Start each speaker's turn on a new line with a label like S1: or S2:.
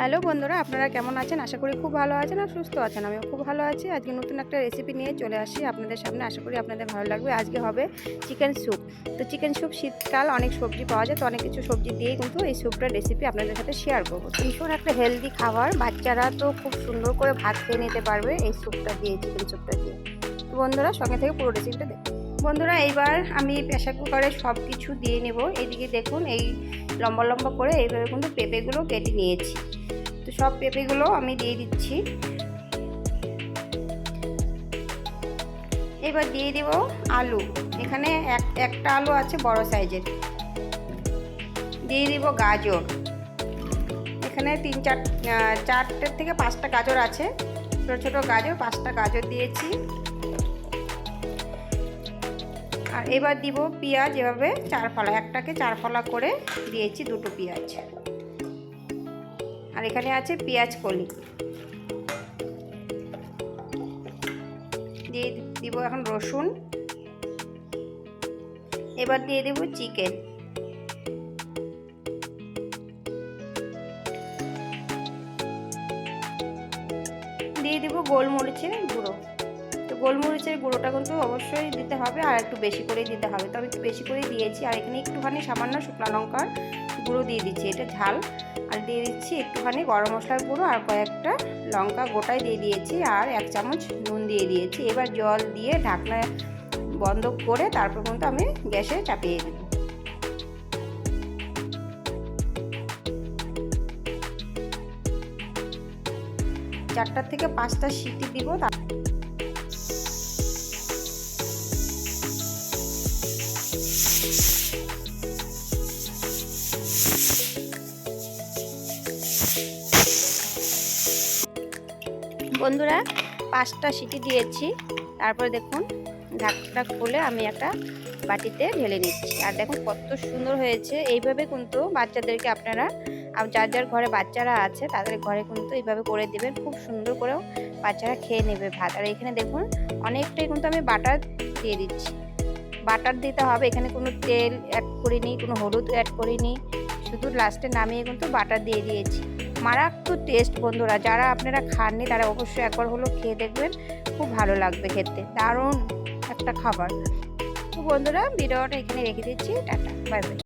S1: Hello বন্ধুরা, আপনারা কেমন আছেন? আশা করি খুব ভালো আছেন আর সুস্থ আছেন। আমিও খুব ভালো আছি। আজকে নতুন একটা রেসিপি নিয়ে চলে আসি আপনাদের সামনে। আশা করি আপনাদের ভালো লাগবে। আজকে হবে চিকেন স্যুপ তো চিকেন স্যুপ শীতকাল, অনেক সবজি পাওয়া যায়, তো অনেক কিছু সবজি দিয়ে কিন্তু এই স্যুপটার রেসিপি আপনাদের সাথে শেয়ার করব। ভীষণ একটা হেলদি খাবার, বাচ্চারা তো খুব সুন্দর করে ভাত খেয়ে নিতে পারবে এই স্যুপটা দিয়ে চিকেন স্যুপটা দিয়ে। বন্ধুরা, সঙ্গে থেকে পুরো রেসিপিটা দেখুন বন্ধুরা, এইবার আমি প্রেশার কুকারে সব কিছু দিয়ে নেব। এদিকে দেখুন, এই লম্বা লম্বা করে এইভাবে কিন্তু পেঁপেগুলো কেটে নিয়েছি। তো সব পেঁপেগুলো আমি দিয়ে দিচ্ছি। এবার দিয়ে দেব আলু। এখানে এক, একটা আলু আছে বড় সাইজের। দিয়ে দিব গাজর। এখানে তিন, চার চারটের থেকে পাঁচটা গাজর আছে। ছোটো ছোটো গাজর, পাঁচটা গাজর দিয়েছি। আর এবার দিব পেঁয়াজ, এভাবে চার ফলা একটাকে চার ফলা করে দিয়েছি দুটো পেঁয়াজ। আর এখানে আছে পেঁয়াজ কলি। দিয়ে দিব এখন রসুন। এবার দিয়ে দেব চিকেন। দিয়ে দেব গোলমরিচের গুঁড়ো। গোলমরিচের গুঁড়োটা কিন্তু অবশ্যই দিতে হবে আর একটু বেশি করেই দিতে হবে। তবে একটু বেশি করে দিয়েছি আর এখানে একটুখানি সামান্য শুকনো লঙ্কার গুঁড়ো দিয়ে দিচ্ছি, এটা ঝাল। আর দিয়ে দিচ্ছি একটুখানি গরম মশলার গুঁড়ো আর কয়েকটা লঙ্কা গোটায় দিয়ে দিয়েছি আর এক চামচ নুন দিয়ে দিয়েছি। এবার জল দিয়ে ঢাকনা বন্ধ করে তারপর কিন্তু আমি গ্যাসে চাপিয়ে দেব চারটার থেকে পাঁচটা সিটি দিব বন্ধুরা, পাঁচটা সিটি দিয়েছি। তারপরে দেখুন ঢাকটা খুলে আমি একটা বাটিতে ঢেলে নিচ্ছি। আর দেখুন কত সুন্দর হয়েছে। এইভাবে কিন্তু বাচ্চাদেরকে আপনারা যার যার ঘরে বাচ্চারা আছে, তাদের ঘরে কিন্তু এইভাবে করে দেবেন। খুব সুন্দর করেও বাচ্চারা খেয়ে নেবে ভাত। আর এখানে দেখুন, অনেকটাই কিন্তু আমি বাটার দিয়ে দিচ্ছি। বাটার দিতে হবে। এখানে কোনো তেল অ্যাড করিনি, কোনো হলুদ অ্যাড করিনি। শুধু লাস্টে নামিয়ে কিন্তু বাটার দিয়ে দিয়েছি। মারাত্মক টেস্ট বন্ধুরা, যারা আপনারা খাননি তারা অবশ্যই একবার হলো খেয়ে দেখবেন, খুব ভালো লাগবে খেতে, দারুণ একটা খাবার। তো বন্ধুরা, ভিডিওটা এখানে রেখে দিচ্ছি, টাটা বাই বাই